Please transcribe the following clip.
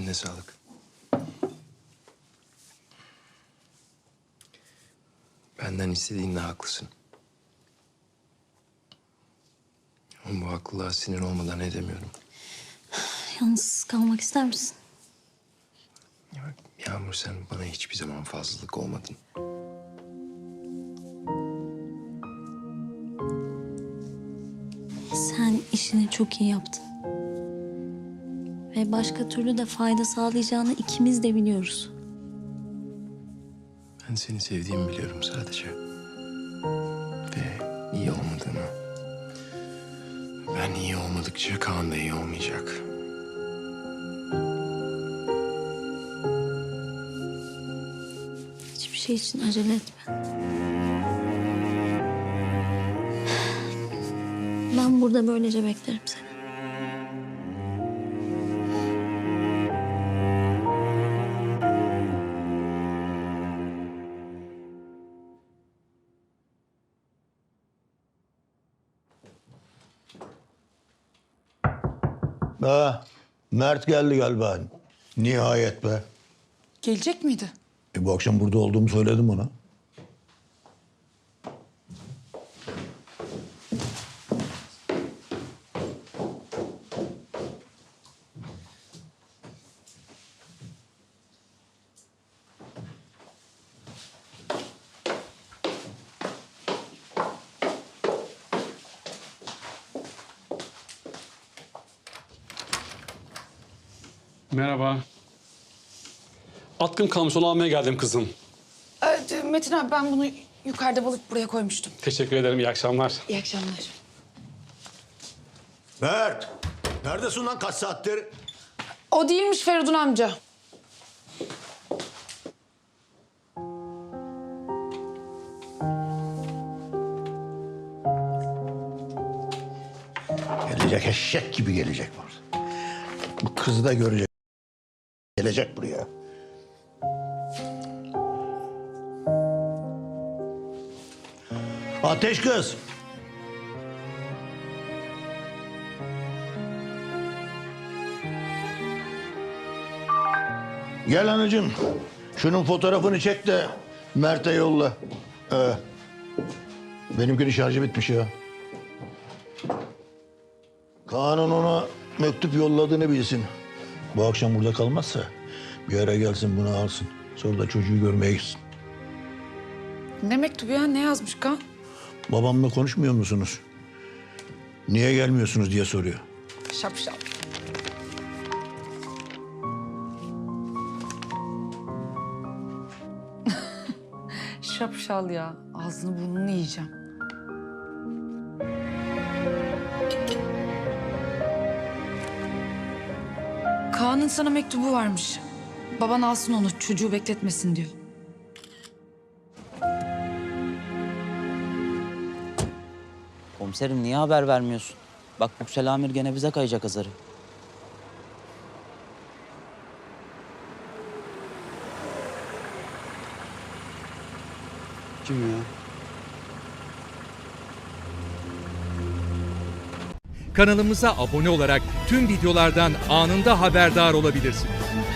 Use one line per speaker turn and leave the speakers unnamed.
Eline sağlık. Benden istediğinle haklısın. Ama bu haklılığa sinir olmadan edemiyorum.
Yalnız kalmak ister misin?
Ya Yağmur sen bana hiçbir zaman fazlalık olmadın.
Sen işini çok iyi yaptın. Ve başka türlü de fayda sağlayacağını ikimiz de biliyoruz.
Ben seni sevdiğimi biliyorum sadece. Ve iyi olmadığını. Ben iyi olmadıkça Kaan da iyi olmayacak.
Hiçbir şey için acele etme. Ben burada böylece beklerim seni.
Ha, Mert geldi galiba. Nihayet be.
Gelecek miydi?
E, bu akşam burada olduğumu söyledim ona.
Merhaba. Atkım kalmış onu almaya geldim kızım.
Ee, Metin abi ben bunu yukarıda balık buraya koymuştum.
Teşekkür ederim, iyi akşamlar.
İyi akşamlar.
Mert! Neredesin lan kaç saattir?
O değilmiş Feridun amca.
Gelecek eşek gibi gelecek bu. Bu kızı da görecek. Gelecek buraya. Ateş kız. Gel anacığım. Şunun fotoğrafını çek de Mert'e yolla. Ee, benimkinin şarjı bitmiş ya. Kaan'ın ona mektup yolladığını bilsin. Bu akşam burada kalmazsa bir ara gelsin bunu alsın. Sonra da çocuğu görmeye gitsin.
Ne mektubu ya? Ne yazmış Kaan?
Babamla konuşmuyor musunuz? Niye gelmiyorsunuz diye soruyor.
Şapşal. Şapşal ya. Ağzını burnunu yiyeceğim. Kaan'ın sana mektubu varmış. Baban alsın onu, çocuğu bekletmesin diyor.
Komiserim niye haber vermiyorsun? Bak Yüksel Amir gene bize kayacak azarı.
Kim ya?
Kanalımıza abone olarak tüm videolardan anında haberdar olabilirsiniz.